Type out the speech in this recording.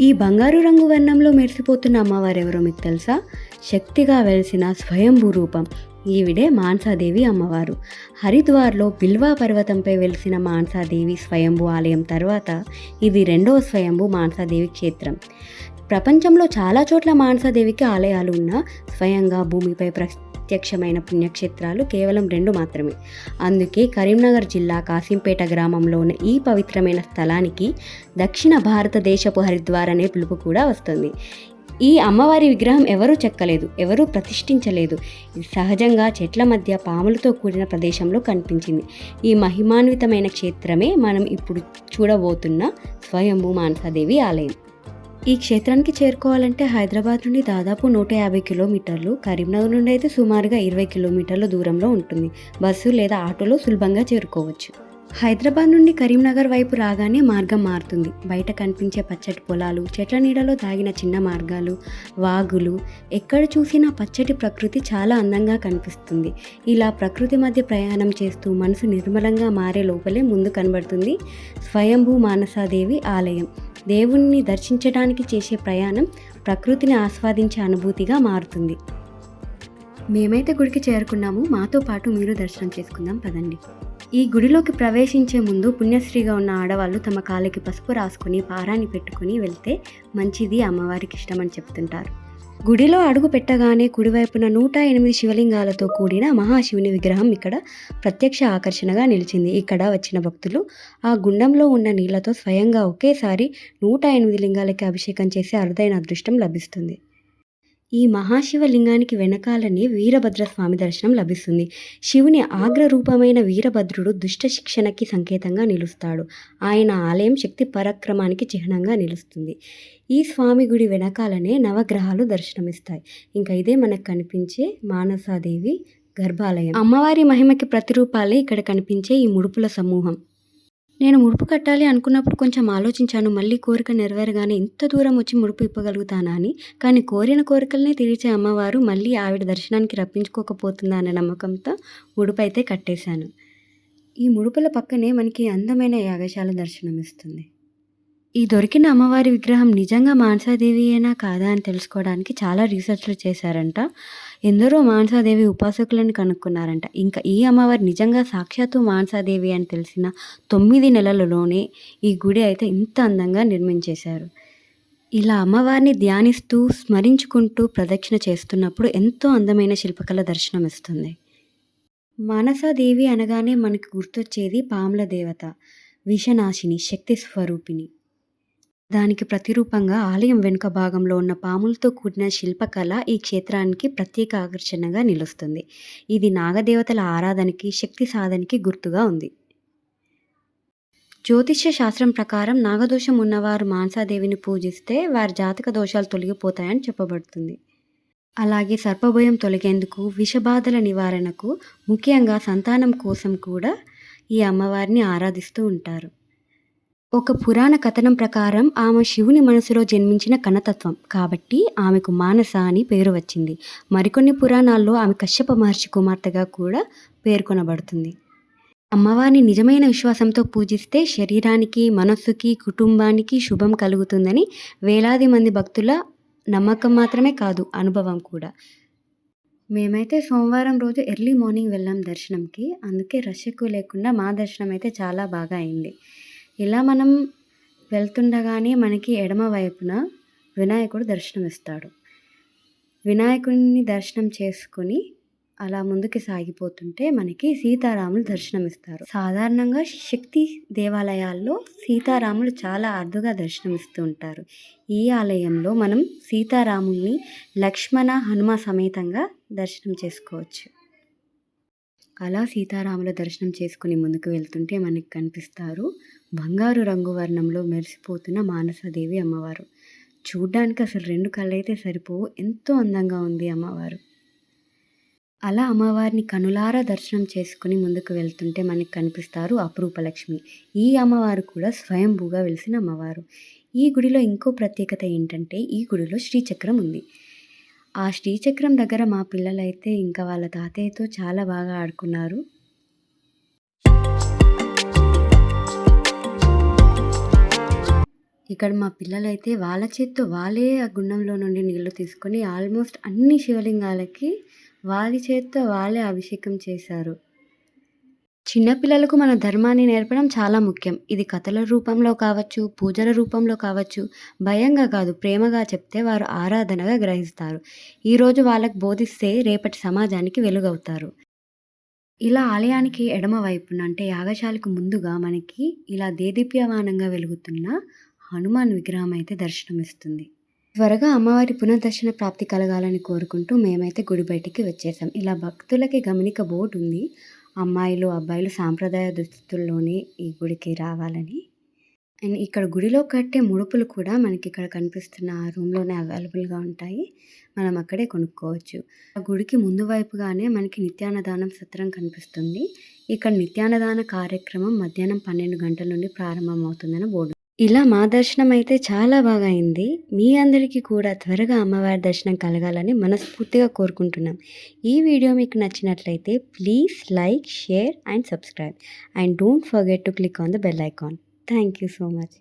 ఈ బంగారు రంగు వర్ణంలో మెరిసిపోతున్న అమ్మవారు ఎవరో మీకు తెలుసా? శక్తిగా వెలిసిన స్వయంభూ రూపం. ఈవిడే మాన్సాదేవి అమ్మవారు. హరిద్వార్లో బిల్వా పర్వతంపై వెలిసిన మాన్సాదేవి స్వయంభూ ఆలయం తర్వాత ఇది రెండవ స్వయంభూ మాన్సాదేవి క్షేత్రం. ప్రపంచంలో చాలా చోట్ల మాన్సాదేవికి ఆలయాలు ఉన్నా స్వయంగా భూమిపై ప్రత్యక్షమైన పుణ్యక్షేత్రాలు కేవలం రెండు మాత్రమే. అందుకే కరీంనగర్ జిల్లా కాసింపేట గ్రామంలో ఉన్న ఈ పవిత్రమైన స్థలానికి దక్షిణ భారతదేశపు హరిద్వార్ అనే పిలుపు కూడా వస్తుంది. ఈ అమ్మవారి విగ్రహం ఎవరూ చెక్కలేదు ఎవరూ ప్రతిష్ఠించలేదు. ఇది సహజంగా చెట్ల మధ్య పాములతో కూడిన ప్రదేశంలో కనిపించింది. ఈ మహిమాన్వితమైన క్షేత్రమే మనం ఇప్పుడు చూడబోతున్న స్వయంభూ మానసాదేవి ఆలయం. ఈ క్షేత్రానికి చేరుకోవాలంటే హైదరాబాద్ నుండి దాదాపు నూట యాభై కిలోమీటర్లు కరీంనగర్ నుండి అయితే సుమారుగా ఇరవై కిలోమీటర్ల దూరంలో ఉంటుంది. బస్సు లేదా ఆటోలో సులభంగా చేరుకోవచ్చు. హైదరాబాద్ నుండి కరీంనగర్ వైపు రాగానే మార్గం మారుతుంది. బయట కనిపించే పచ్చటి పొలాలు చెట్ల నీడలో దాగిన చిన్న మార్గాలు వాగులు ఎక్కడ చూసినా పచ్చటి ప్రకృతి చాలా అందంగా కనిపిస్తుంది. ఇలా ప్రకృతి మధ్య ప్రయాణం చేస్తూ మనసు నిర్మలంగా మారే లోపలే ముందు కనబడుతుంది స్వయంభూ మానసాదేవి ఆలయం. దేవుణ్ణి దర్శించడానికి చేసే ప్రయాణం ప్రకృతిని ఆస్వాదించే అనుభూతిగా మారుతుంది. మేమైతే గుడికి చేరుకున్నాము. మాతో పాటు మీరు దర్శనం చేసుకుందాం పదండి. ఈ గుడిలోకి ప్రవేశించే ముందు పుణ్యశ్రీగా ఉన్న ఆడవాళ్ళు తమ కాళ్ళకి పసుపు రాసుకుని పారాన్ని పెట్టుకుని వెళ్తే మంచిది అమ్మవారికి ఇష్టమని చెప్తుంటారు. గుడిలో అడుగు పెట్టగానే కుడివైపున నూట ఎనిమిది శివలింగాలతో కూడిన మహాశివుని విగ్రహం ఇక్కడ ప్రత్యక్ష ఆకర్షణగా నిలిచింది. ఇక్కడ వచ్చిన భక్తులు ఆ గుండంలో ఉన్న నీళ్ళతో స్వయంగా ఒకేసారి నూట ఎనిమిది లింగాలకి అభిషేకం చేసే అరుదైన అదృష్టం లభిస్తుంది. ఈ మహాశివలింగానికి వెనకాలనే వీరభద్ర స్వామి దర్శనం లభిస్తుంది. శివుని ఆగ్ర రూపమైన వీరభద్రుడు దుష్ట శిక్షణకి సంకేతంగా నిలుస్తాడు. ఆయన ఆలయం శక్తి పరాక్రమానికి చిహ్నంగా నిలుస్తుంది. ఈ స్వామి గుడి వెనకాలనే నవగ్రహాలు దర్శనమిస్తాయి. ఇంకా ఇదే మనకు కనిపించే మానసాదేవి గర్భాలయం. అమ్మవారి మహిమకి ప్రతిరూపాలే ఇక్కడ కనిపించే ఈ ముడుపుల సమూహం. నేను ముడుపు కట్టాలి అనుకున్నప్పుడు కొంచెం ఆలోచించాను. మళ్ళీ కోరిక నెరవేరగానే ఇంత దూరం వచ్చి ముడుపు ఇప్పగలుగుతానా అని. కానీ కోరిన కోరికలనే తీర్చే అమ్మవారు మళ్ళీ ఆవిడ దర్శనానికి రప్పించుకోకపోతుందా అనే నమ్మకంతో ముడుపు అయితే కట్టేశాను. ఈ ముడుపుల పక్కనే మనకి అందమైన యాగశాల దర్శనం ఇస్తుంది ఈ దొరికిన అమ్మవారి విగ్రహం నిజంగా మానసాదేవియేనా కాదా అని తెలుసుకోవడానికి చాలా రీసెర్చ్లు చేశారంట. ఎందరో మానసాదేవి ఉపాసకులను కనుక్కున్నారంట. ఇంకా ఈ అమ్మవారి నిజంగా సాక్షాత్తు మానసాదేవి అని తెలిసిన తొమ్మిది నెలలలోనే ఈ గుడి అయితే ఇంత అందంగా నిర్మించేశారు. ఇలా అమ్మవారిని ధ్యానిస్తూ స్మరించుకుంటూ ప్రదక్షిణ చేస్తున్నప్పుడు ఎంతో అందమైన శిల్పకళ దర్శనం ఇస్తుంది. మానసాదేవి అనగానే మనకు గుర్తొచ్చేది పాముల దేవత విషనాశిని శక్తి స్వరూపిణి. దానికి ప్రతిరూపంగా ఆలయం వెనుక భాగంలో ఉన్న పాములతో కూడిన శిల్పకళ ఈ క్షేత్రానికి ప్రత్యేక ఆకర్షణగా నిలుస్తుంది. ఇది నాగదేవతల ఆరాధనకి శక్తి సాధనకి గుర్తుగా ఉంది. జ్యోతిష్య శాస్త్రం ప్రకారం నాగదోషం ఉన్నవారు మాన్సాదేవిని పూజిస్తే వారి జాతక దోషాలు తొలగిపోతాయని చెప్పబడుతుంది. అలాగే సర్పభయం తొలగేందుకు విషబాధల నివారణకు ముఖ్యంగా సంతానం కోసం కూడా ఈ అమ్మవారిని ఆరాధిస్తూ ఉంటారు. ఒక పురాణ కథనం ప్రకారం ఆమె శివుని మనసులో జన్మించిన కణతత్వం కాబట్టి ఆమెకు మానస అని పేరు వచ్చింది. మరికొన్ని పురాణాల్లో ఆమె కశ్యప మహర్షి కుమార్తెగా కూడా పేర్కొనబడుతుంది. అమ్మవారిని నిజమైన విశ్వాసంతో పూజిస్తే శరీరానికి మనస్సుకి కుటుంబానికి శుభం కలుగుతుందని వేలాది మంది భక్తుల నమ్మకం మాత్రమే కాదు అనుభవం కూడా. మేమైతే సోమవారం రోజు ఎర్లీ మార్నింగ్ వెళ్ళాం దర్శనంకి. అందుకే రష్ ఎక్కువ లేకుండా మా దర్శనం అయితే చాలా బాగా అయింది. ఇలా మనం వెళ్తుండగానే మనకి ఎడమ వైపున వినాయకుడు దర్శనమిస్తాడు. వినాయకుడిని దర్శనం చేసుకొని అలా ముందుకు సాగిపోతుంటే మనకి సీతారాములు దర్శనమిస్తారు. సాధారణంగా శక్తి దేవాలయాల్లో సీతారాములు చాలా అరుదుగా దర్శనమిస్తూ ఉంటారు. ఈ ఆలయంలో మనం సీతారాముల్ని లక్ష్మణ హనుమ సమేతంగా దర్శనం చేసుకోవచ్చు. అలా సీతారాముల దర్శనం చేసుకుని ముందుకు వెళ్తుంటే మనకి కనిపిస్తారు బంగారు రంగు వర్ణంలో మెరిసిపోతున్న మానసదేవి అమ్మవారు. చూడ్డానికి అసలు రెండు కళ్ళైతే సరిపోవు. ఎంతో అందంగా ఉంది అమ్మవారు. అలా అమ్మవారిని కనులారా దర్శనం చేసుకుని ముందుకు వెళ్తుంటే మనకి కనిపిస్తారు అపురూపలక్ష్మి. ఈ అమ్మవారు కూడా స్వయంభూగా వెలిసిన అమ్మవారు. ఈ గుడిలో ఇంకో ప్రత్యేకత ఏంటంటే ఈ గుడిలో శ్రీచక్రం ఉంది. ఆ శ్రీచక్రం దగ్గర మా పిల్లలైతే ఇంకా వాళ్ళ తాతయ్యతో చాలా బాగా ఆడుకున్నారు ఇక్కడ మా పిల్లలైతే వాళ్ళ చేత్తో వాళ్ళే ఆ గుండంలో నుండి నీళ్ళు తీసుకొని ఆల్మోస్ట్ అన్ని శివలింగాలకి వాళ్ళ చేత్తో వాళ్ళే అభిషేకం చేశారు. చిన్నపిల్లలకు మన ధర్మాన్ని నేర్పడం చాలా ముఖ్యం. ఇది కథల రూపంలో కావచ్చు, పూజల రూపంలో కావచ్చు, భయంగా కాదు ప్రేమగా చెప్తే వారు ఆరాధనగా గ్రహిస్తారు. ఈరోజు వాళ్ళకు బోధిస్తే రేపటి సమాజానికి వెలుగవుతారు. ఇలా ఆలయానికి ఎడమ వైపున అంటే యాగశాలకు ముందుగా మనకి ఇలా దేదీప్యమానంగా వెలుగుతున్న హనుమాన్ విగ్రహం అయితే దర్శనమిస్తుంది. త్వరగా అమ్మవారి పునర్దర్శన ప్రాప్తి కలగాలని కోరుకుంటూ మేమైతే గుడి బయటికి వచ్చేసాం. ఇలా భక్తులకి గమనిక బోర్డు ఉంది. అమ్మాయిలు, అబ్బాయిలు సాంప్రదాయ దుస్తుల్లోనే ఈ గుడికి రావాలని. అండ్ ఇక్కడ గుడిలో కట్టే ముడుపులు కూడా మనకి ఇక్కడ కనిపిస్తున్న ఆ రూమ్‌లోనే అవైలబుల్‌గా ఉంటాయి. మనం అక్కడే కొనుక్కోవచ్చు. ఆ గుడికి ముందు వైపుగానే మనకి నిత్యాన్నదానం సత్రం కనిపిస్తుంది. ఇక్కడ నిత్యాన్నదాన కార్యక్రమం మధ్యాహ్నం 12 గంటల నుండి ప్రారంభమవుతుందని బోర్డు. ఇలా మా దర్శనం అయితే చాలా బాగా అయింది. మీ అందరికీ కూడా త్వరగా అమ్మవారి దర్శనం కలగాలని మనస్ఫూర్తిగా కోరుకుంటున్నాం. ఈ వీడియో మీకు నచ్చినట్లయితే please like, share and subscribe. And don't forget to click on the bell icon. Thank you so much.